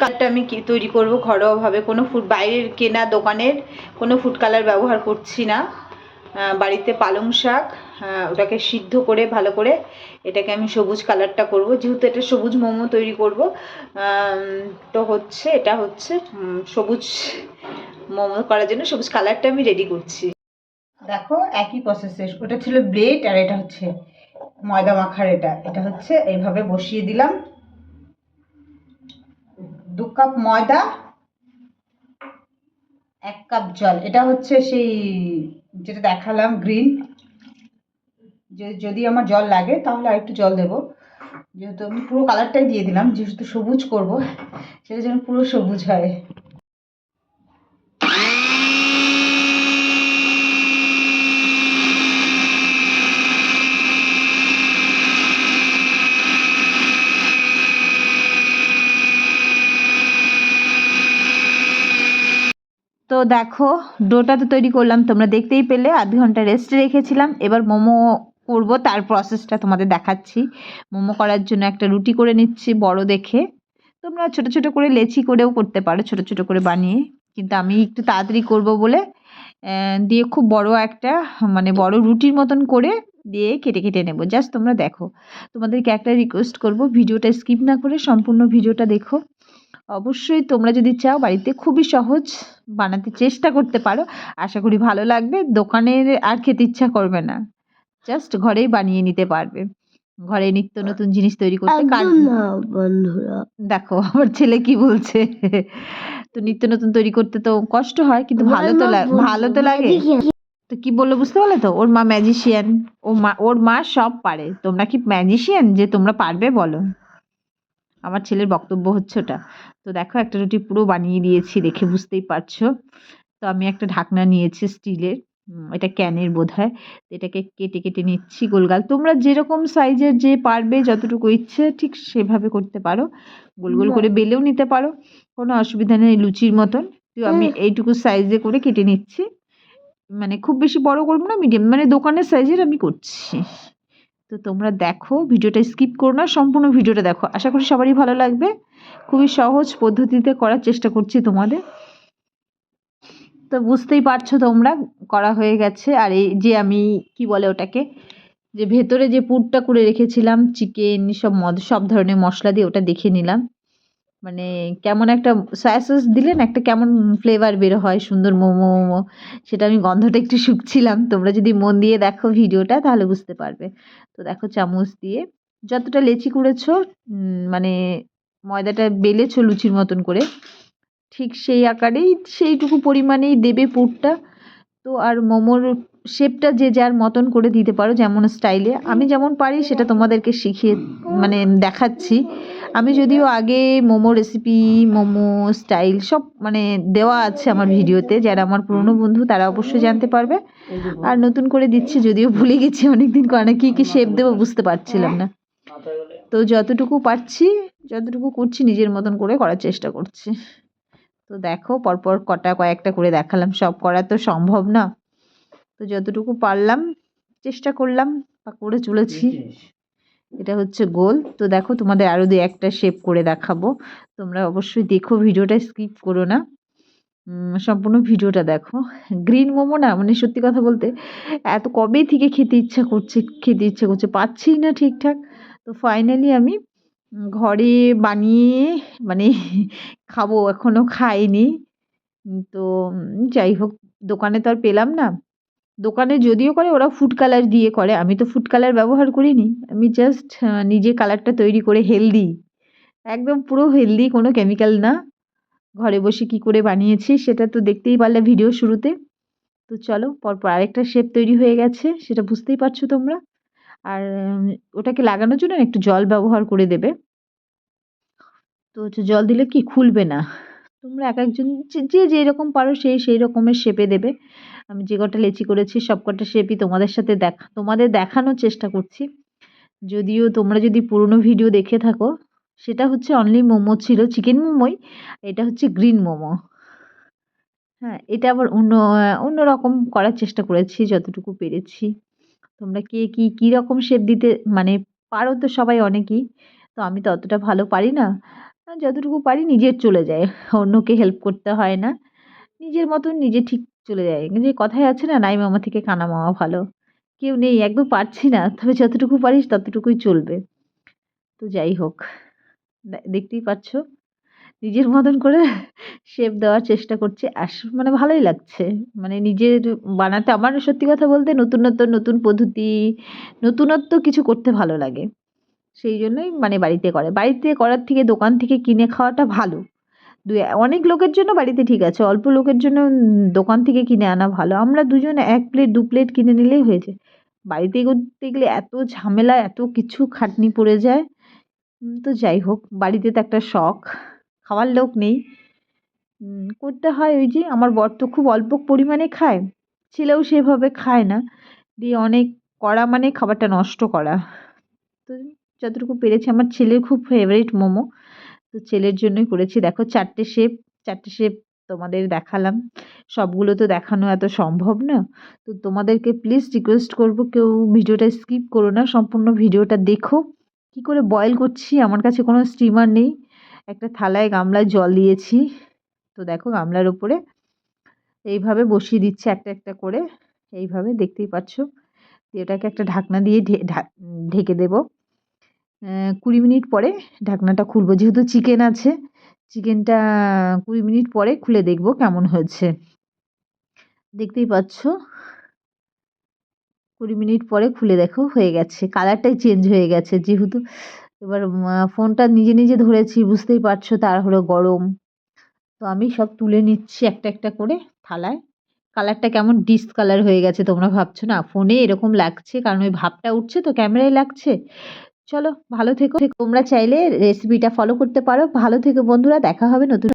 কালারটা আমি কি তৈরি করব ঘরোয়াভাবে? কোনো ফুড বাইরের কেনা দোকানের কোনো ফুড কালার ব্যবহার করছি না। বাড়িতে পালং শাক ওটাকে সিদ্ধ করে, ভালো করে এটাকে আমি সবুজ কালারটা করব। যেহেতু এটা সবুজ মোমো তৈরি করব তো হচ্ছে, এটা হচ্ছে সবুজ মোমো করার জন্য সবুজ কালারটা আমি রেডি করছি। দেখো, একই প্রসেসে ওটা ছিল ব্রেড আর এটা হচ্ছে ময়দা মাখার এটা। এটা হচ্ছে এইভাবে বসিয়ে দিলাম। দু কাপ ময়দা, এক কাপ জল। এটা হচ্ছে সেই যেটা দেখালাম, গ্রিন। যদি আমার জল লাগে, তাহলে আর একটু জল দেবো। যেহেতু আমি পুরো কালারটাই দিয়ে দিলাম, যেহেতু সবুজ করব, সেটা যেন পুরো সবুজ হয়। দেখো, ডোটা তো তৈরি করলাম, তোমরা দেখতেই পেলে। আধ ঘণ্টা রেস্টে রেখেছিলাম। এবার মোমো করব, তার প্রসেসটা তোমাদের দেখাচ্ছি। মোমো করার জন্য একটা রুটি করে নিচ্ছি বড় দেখে। তোমরা ছোট ছোট করে লেচি করেও করতে পারো, ছোট ছোট করে বানিয়ে। কিন্তু আমি একটু তাড়াতাড়ি করব বলে দিয়ে খুব বড় একটা মানে বড় রুটির মতন করে দিয়ে কেটে কেটে নেব। জাস্ট তোমরা দেখো। তোমাদেরকে একটা রিকোয়েস্ট করব, ভিডিওটা স্কিপ না করে সম্পূর্ণ ভিডিওটা দেখো। অবশ্যই তোমরা যদি চাও বাড়িতে খুবই সহজ বানাতে চেষ্টা করতে পারো। আশা করি ভালো লাগবে। দোকানের আর খেতে ইচ্ছা করবে না। জাস্ট ঘরেই বানিয়ে নিতে পারবে। ঘরে নিত্য নতুন জিনিস তৈরি করতে বন্ধুরা। দেখো আমার ছেলে কি বলছে? তো নিত্য নতুন তৈরি করতে তো কষ্ট হয় কিন্তু ভালো তো লাগে ভালো তো লাগে। তো কি বলল বুঝতে পারলে তো? ওর মা ম্যাজিশিয়ান ও মা ওর মা সব পারে। তোমরা কি ম্যাজিশিয়ান যে তোমরা পারবে বলো। আমার ছেলের বক্তব্য হচ্ছে ওটা। তো দেখো একটা রুটি পুরো বানিয়ে দিয়েছি দেখে বুঝতেই পারছ। তো আমি একটা ঢাকনা নিয়েছি স্টিলের এটা ক্যানের বোধ হয় এটাকে কেটে কেটে নিচ্ছি গোলগাল তোমরা যেরকম সাইজের যে পারবে যতটুকু ইচ্ছে ঠিক সেভাবে করতে পারো। গোল গোল করে বেলেও নিতে পারো কোনো অসুবিধা নেই লুচির মতন। তো আমি এইটুকু সাইজে করে কেটে নিচ্ছি। মানে খুব বেশি বড় করব না মিডিয়াম মানে দোকানের সাইজের আমি করছি। তো তোমরা দেখো, ভিডিওটা স্কিপ করো না, সম্পূর্ণ ভিডিওটা দেখো। আশা করি সবারই ভালো লাগবে। খুবই সহজ পদ্ধতিতে করার চেষ্টা করছি তোমাদের। তো বুঝতেই পারছ তোমরা, করা হয়ে গেছে। আর এই যে আমি, কি বলে ওটাকে, যে ভেতরে যে পুরটা করে রেখেছিলাম, চিকেন, সব মদ, সব ধরনের মশলা দিয়ে ওটা দেখে নিলাম। মানে কেমন একটা সয়া সস দিলেন একটা কেমন ফ্লেভার বের হয়, সুন্দর মোমো মোমো, সেটা আমি গন্ধটা একটু শুকছিলাম। তোমরা যদি মন দিয়ে দেখো ভিডিওটা তাহলে বুঝতে পারবে। তো দেখো চামচ দিয়ে যতটা লেচি করেছ মানে ময়দাটা বেলেছো লুচির মতন করে, ঠিক সেই আকারেই, সেইটুকু পরিমাণেই দেবে পুরটা। তো আর মোমোর শেপটা যে যার মতন করে দিতে পারো যেমন স্টাইলে আমি যেমন পারি সেটা তোমাদেরকে শিখিয়ে মানে দেখাচ্ছি। আমি যদিও আগে মোমো রেসিপি মোমো স্টাইল সব মানে দেওয়া আছে আমার ভিডিওতে। যারা আমার পুরনো বন্ধু তারা অবশ্যই জানতে পারবে। আর নতুন করে দিচ্ছি যদিও ভুলে গেছি অনেকদিন কারণে কী কী শেপ দেবো বুঝতে পারছিলাম না। তো যতটুকু পারছি যতটুকু করছি নিজের মতন করে করার চেষ্টা করছি। তো দেখো পরপর কটা কয়েকটা করে দেখালাম সব করা তো সম্ভব না। তো যতটুকু পারলাম চেষ্টা করলাম বা করে চলেছি। এটা হচ্ছে গোল। তো দেখো তোমাদের আরও দু একটা শেপ করে দেখাবো। তোমরা অবশ্যই দেখো ভিডিওটা স্কিপ করো না। সম্পূর্ণ ভিডিওটা দেখো। গ্রিন মোমো না মানে সত্যি কথা বলতে, এত কবে থেকে খেতে ইচ্ছা করছে, খেতে ইচ্ছা করছে, পাচ্ছিই না ঠিকঠাক। তো ফাইনালি আমি ঘরে বানিয়ে মানে খাব এখনও খাইনি। তো যাই হোক, দোকানে তো আর পেলাম না। দোকানে যদিও করে, ওরা ফুড কালার দিয়ে করে। আমি তো ফুড কালার ব্যবহার করিনি। আমি জাস্ট নিজে কালারটা তৈরি করে হেলদি একদম পুরো হেলদি কোনো কেমিক্যাল না। ঘরে বসে কি করে বানিয়েছি সেটা তো দেখতেই পারলে ভিডিও শুরুতে। তো চলো, পরপর আরেকটা শেপ তৈরি হয়ে গেছে, সেটা বুঝতেই পারছ তোমরা। আর ওটাকে লাগানোর জন্য একটু জল ব্যবহার করে দেবে। তো হচ্ছে জল দিলে কি খুলবে না? তোমরা এক একজন যে- যেরকম পারো সেই সেই রকমের শেপে দেবে। আমি যে কটা লেচি করেছি, সব কটা শেপই তোমাদের সাথে দেখা, তোমাদের দেখানোর চেষ্টা করছি। যদিও তোমরা যদি পুরনো ভিডিও দেখে থাকো, সেটা হচ্ছে অনলি মোমো ছিল চিকেন মোমোই, এটা হচ্ছে গ্রিন মোমো। হ্যাঁ এটা আবার অন্য অন্য রকম করার চেষ্টা করেছি যতটুকু পেরেছি। তোমরা কে কী কী রকম শেপ দিতে মানে পারো তো সবাই অনেকেই, তো আমি তো অতটা ভালো পারি না। যতটুকু পারি নিজের চলে যায়। অন্যকে হেল্প করতে হয় না। নিজের মতন নিজে ঠিক চলে যায়। যে কথায় আছে না, নাই মামা থেকে কানা মামা ভালো। কেউ নেই, একদম পারছি না। তবে যতটুকু পারিস ততটুকুই চলবে। তো যাই হোক দেখতেই পাচ্ছ। নিজের মতন করে শেপ দেওয়ার চেষ্টা করছি। আস মানে ভালোই লাগছে। মানে নিজের বানাতে, আমার সত্যি কথা বলতে নতুনত্ব, নতুন পদ্ধতি, নতুনত্ব কিছু করতে ভালো লাগে। সেই জন্যই মানে বাড়িতে করে। বাড়িতে করার থেকে দোকান থেকে কিনে খাওয়াটা ভালো। দু অনেক লোকের জন্য বাড়িতে ঠিক আছে, অল্প লোকের জন্য দোকান থেকে কিনে আনা ভালো। আমরা দুজন এক প্লেট, দু প্লেট কিনে নিলেই হয়েছে বাড়িতে করতে গেলে এত ঝামেলা, এত কিছু খাটনি পড়ে যায়। তো যাই হোক, বাড়িতে তো একটা শখ, খাওয়ার লোক নেই। করতে হয় ওই যে, আমার বর তো খুব অল্প পরিমাণে খায়, ছেলেও সেভাবে খায় না। দিয়ে অনেক করা মানে খাবারটা নষ্ট করা। তো যতটুকু পেরেছি, আমার ছেলের খুব ফেভারিট মোমো। তো ছেলের জন্যই করেছি। দেখো, চারটে শেপ চারটে শেপ তোমাদের দেখালাম। সবগুলো তো দেখানো এত সম্ভব না। তো তোমাদেরকে প্লিজ রিকোয়েস্ট করব, কেউ ভিডিওটা স্কিপ করো না, সম্পূর্ণ ভিডিওটা দেখো। কি করে বয়েল করছি? আমার কাছে কোনো স্টিমার নেই। একটা থালায় গামলায় জল দিয়েছি। তো দেখো, গামলার ওপরে এইভাবে বসিয়ে দিচ্ছে একটা একটা করে। এইভাবে দেখতেই পাচ্ছ। এটাকে একটা ঢাকনা দিয়ে ঢেকে দেবো। কুড়ি মিনিট পরে ঢাকনাটা খুলবো। যেহেতু চিকেন আছে চিকেনটা কুড়ি মিনিট পরে খুলে দেখব কেমন হয়েছে। দেখতেই পাচ্ছ? কুড়ি মিনিট পরে খুলে দেখো, হয়ে গেছে। কালারটাই চেঞ্জ হয়ে গেছে। যেহেতু এবার ফোনটা নিজে নিজে ধরেছি, বুঝতেই পারছ তার হলো গরম। তো আমি সব তুলে নিচ্ছি একটা একটা করে থালায়। কালারটা কেমন ডিস কালার হয়ে গেছে, তোমরা ভাবছ না? ফোনে এরকম লাগছে, কারণ ওই ভাবটা উঠছে তো, ক্যামেরায় লাগছে। চলো ভালো থেকো। তোমরা চাইলে রেসিপিটা ফলো করতে পারো। ভালো থেকো বন্ধুরা, দেখা হবে নতুন